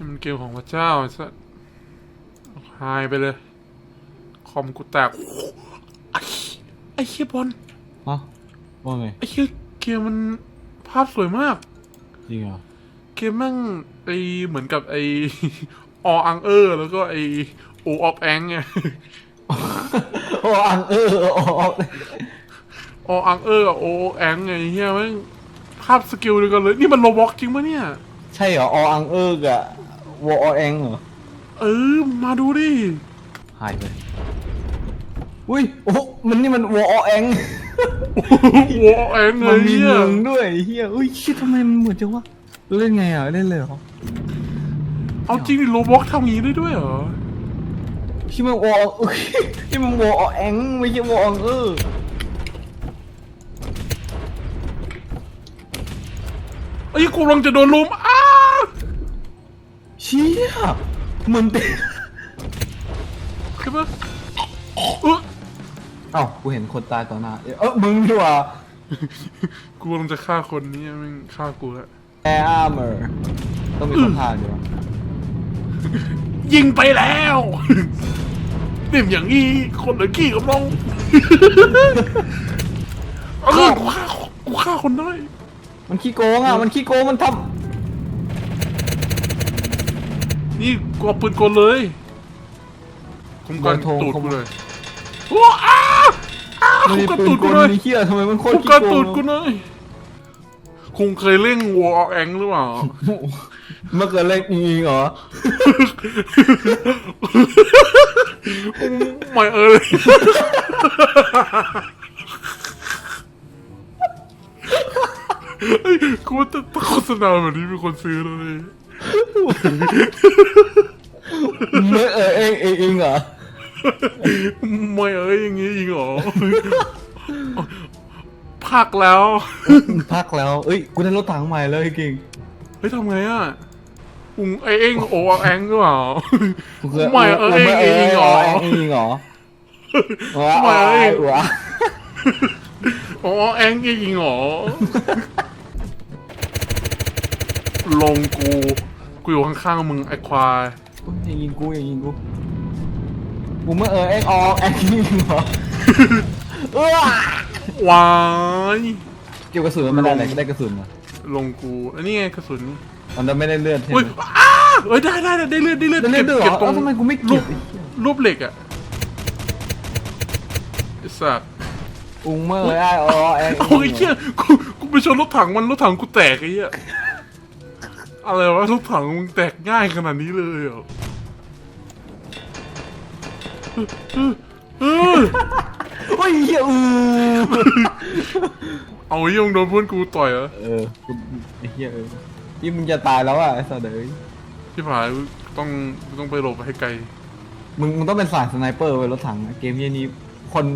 นี่มันเกมของพระเจ้าไอ้สัสหายไปเลย คอมกูแตกไอ้ไอ้เฮียบอลฮะว่าไงไอ้เฮียเกมมันภาพสวยมาก จริงเหรอ เกมแม่งไอเหมือนกับไอออังเออร์แล้วก็ไอโอออฟแองไงโอ้อังเออโอ้ออังเออร์กับโอแองไงเฮียแม่งภาพสกิลเดียวกันเลย นี่มันโรบ็อกจริงปะเนี่ย ใช่เหรอออังเออกับ วอเองเหรอ เออ มาดูดิ หายไปอุ้ย โอ้มันนี่มันวอเองโอแองไงมันมีเฮียเมืองด้วยเฮียอุ้ยชิดทำไมมันเหมือนจังวะเล่นไงอะเล่นเลยเหรอเอาจริงดิโรบ็อกทำงี้ได้ด้วยเหรอ ที่มันวออุ้ยที่มันวอเองไม่ใช่วออังเออไอ้ยกูกำลังจะโดนลุมอ้าเชี่ยเหมือนเป็นใช่ปะเออเอ้ากูเห็นคนตายต่อหน้าเอ้ยเออมึงดีกว่า กูกำลังจะฆ่าคนนี้แม่งฆ่ากูแล้วแอร์อาร์เมอร์ต้องมีคนพาเดียวยิงไปแล้วนิ่มอย่างนี้คนเหลือกี้กับน้องเออกูฆ่ากูฆ่าคนได้ มันขี้โกงอะ มันขี้โกงมันท นี่กูเอาปืนกลเลยคุ้มกันโดนโทงตูดเข้ากูมา เลยโอ้อ้าอ้าำมันคุ้มีมกันปืตูนดกกูลเลยมีเหี้ยทำไมมันโคตรคุ้มขี้กันโกตูงดกูหน่อยคงเคยเล่นวอลแองหรือเปล่าเมื่อเกิดเล่นอีเหรอไม่เออเฮ้ยกูว่าจะโฆษณาแบบนี้มีคนซื้อแล้วเลย เมื่อเออเองเองเองเหรอไม่เอ้ยอย่างงี้อีกเหรอพักแล้วพักแล้ว เอ้ย กูได้รถถังใหม่เลยเก่งเฮ้ยทำไงอะอุงไอเอ็งโอแองหรือเปล่ากูเคยไม่เอ้ยไม่เอเองงเหเหรรออเองเองเหรอว้าไม่เอ้ยว้าโอแองจริงเหรอลงกูกู อยู่ข้างๆมึงไอควายอย่ายิงกูอย่ายิงกูกูเมื่อเออเองออเองจริงเหรอเออวายเก็บกระสุนมันได้อะไรได้กระสุนเหรอลงกูอันนี้ไงกระสุนมันไม่ได้เลือดใช่ไหเฮ้ยมอ้าเอ้ยได้ได้ได้ได้เลือดได้เลือดได้เลือดด้วยเหรอตรงเอ้าทำไมกูไม่เก็รูบปรูปเหล็กอะไอ้สัตว์อุ้งเมื่อไอ้ออเองโอ้ยเชี่ยกูกูไปชนรถถังมันรถถังกูแตกไอ้เหี้ย อะไรวะรถถังมึงแตกง่ายขนาดนี้เลยเหรอเออเออโอ้ยเหี้ยอือเอาไอ้ยงโดนเพื่อนกูต่อยเหรอเออกูไอ้เหี้ยเออยี่มึงจะตายแล้วอะไอ้สัตว์เอ้ยที่ผ่านต้องต้องไปหลบให้ไกล มึงมึงต้องเป็นสายสไนเปอร์ไว้รถถังอะเกมเหี้ยนี้คน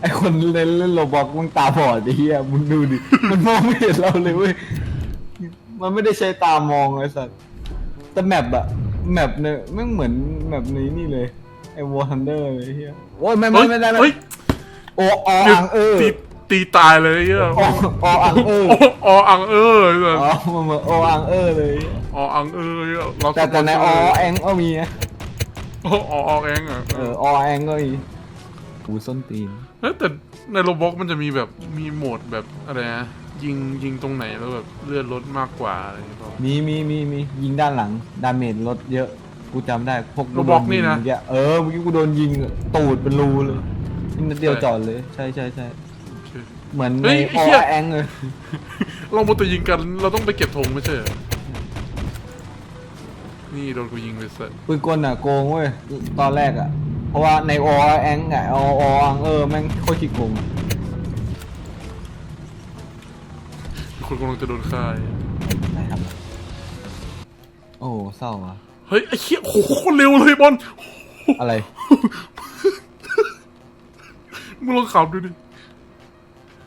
ไอคนเล่นเล่นโรบอกมึงตาบอดไอ้เหี้ยมึงดูดิ มันมองไม่เห็นเราเลยเว้ย มันไม่ได้ใช้ตามองไอ้สัตว์แต่แมปอะแมปเนี่ยแม่งเหมือนแมปนี้นี่เลยไอ้วอร์ทันเดอร์เลยไอ้เหี้ยโอ้ยไม่ไม่ไม่ได้ไม่เฮ้ยโอออังเออตีตีตายเลยไอ้เหี้ยอออังเออออังเออไอ้สัตว์อ๋อมันเหมือนโออังเออเลยออังเออเราแต่แต่ในอแองก็มีนะออแองอะเอออแองก็มีหูส้นตีนเฮ้ยแต่ในโรบอกมันจะมีแบบมีโหมดแบบอะไรนะ ยิงยิงตรงไหนแล้วแบบเลือดลดมากกว่าอะไรอย่างเงี้ยเปล่ามีมีมีมียิงด้านหลัง ดาเมจลดเยอะ กูจำได้ พวกโรบอกนี่นะโดยิงเมื่อกี้เออเมื่อกี้กูโดนยิงอะตูดเป็นรูเลยนี่นัดเดียวใช่จอดเลย ใช่ใช่ใช่โอเค เหมือนเฮ้ในยอไอ้เหี้ย แองเลย เราโมตัวยิงกันเราต้องไปเก็บธงไม่ใช่เหรอนี่โดนกูยิงไปเสร็จปืนกลอะโกงเว้ยตอนแรกอะ เพราะว่าในอแองอะอออังเออแม่งโคตรขี้โกงอะ คนกำลังจะโดนฆ่าไหนครับ โอ้เศร้าอะเฮ้ยไอ้เหี้ยโหโคตรเร็วเลยบอลอะไร มึงลองขับดูดิ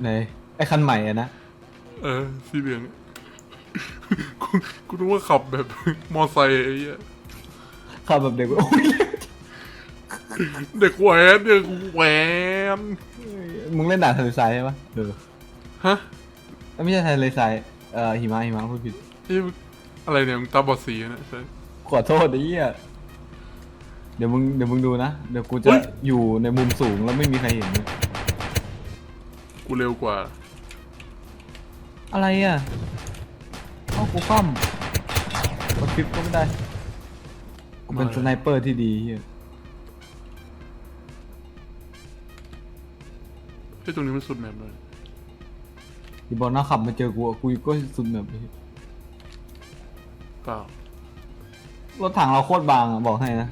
ไหนไอ้คันใหม่อะนะเออสีเหลืองอะกูกูนึกว่าขับแบบมอไซค์ไอ้เหี้ยขับแบบเด็กเว้ยโอ้ยเด็กแหวนเด็กแหวนมึงเล่นด่านทะเลทรายใช่ปะเออฮะ ไม่ใช่ทะเลทรายเอ่อหิมะหิมะพูดผิดเอ้ยอะไรเนี่ยมึงตาบอดสีนะใช่โคขอโทษไอ้เหี้ยเดี๋ยวมึงเดี๋ยวมึงดูนะ เดี๋ยวกูจะเฮ้ย อยู่ในมุมสูงแล้วไม่มีใครเห็นเลยกูเร็วกว่า อะไรอะเอ้ากูคว่ำกดคลิปก็ไม่ได้ กูเป็นไม่สไนเปอร์ที่ดีเฮียไอ้ยตรงนี้มันสุดแมปเลย อีบอลหน้าขับมาเจอกูอะกูก็สุดแบบนี้เปล่ารถถังเราโคตรบางอะบอกให้นะ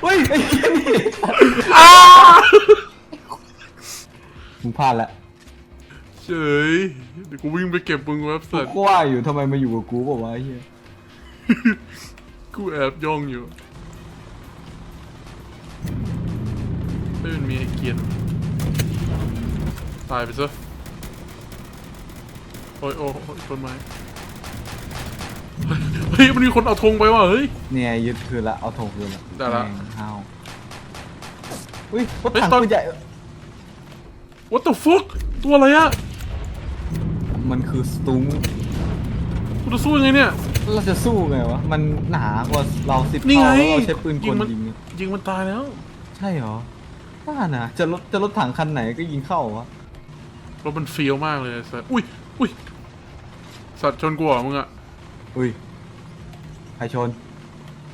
เฮ้ยไอ้เหี้ยนี่มึงพลาดละเฉยเดี๋ยวกูวิ่งไปเก็บมึงเว็บกูเสร็จก็ว่าอยู่ทำไมมาอยู่กับกูบอกว่าวะไอ้เฮียกูแอบย่องอยู่ไม่เป็นมีไอเกียร์ตายไปซะ โอ้ยโอ้ยต้นไม้เฮ้ยมันมีคนเอาธงไปว่ะเฮ้ย เนี่ยยึดคืนละเอาถงคืนละได้ละ แม่งห้าวอุ้ยรถเฮ้ยถังตอนปืนใหญ่ What the fuck ตัวอะไรอะมันคือสตูมกูจะสู้ยังไงเนี่ย เราจะสู้ไงวะ มันหนากว่าเราสิบนี่เท่าแล้วเราใช้ปืนกยิลงมัน ยิงอะยิงมันตายแล้วใช่เหรอว่านะจะรถจะรถถังคันไหนก็ยิงเข้าวะรถมันเฟี้ยวมากเลยสัตว์อุ้ยอุ้ย สัตว์ชนกูเหรอมึงอะอุ้ยใครชน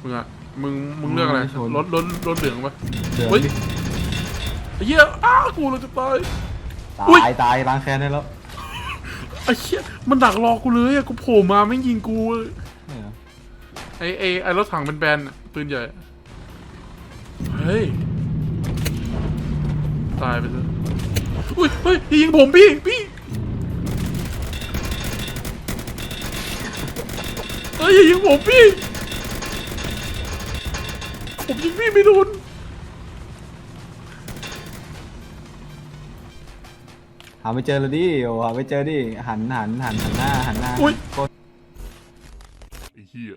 มึงอะมึงมึงเลือกอะไรไม่ชน รถรถรถเหลืองปะ เดี๋ยวเฮ้ยดิไอ้เหี้ยอ้ากูเราจะตายตาอุ๊ยยตายล้างแค้นได้แล้วไอ้เหี้ยมันดักรอกูเลยอะกูโผล่มาไม่งยิงกูเนี่ยเหรอไอ้ไอ้ไอ้รถถังเป็นแบนๆอะปืนใหญ่อะเฮ้ยตายไปซะอุ้ยเฮ้ยอย่ายิงผมพี่พี่ เฮ้ยอย่ายิงผมพี่ ผมยิงพี่ไม่โดนหาไม่เจอเลยดิโอ้หาไม่เจอดิหันหันหันหันหน้าหันหน้าอุ๊ยกดไอ้เหี้ย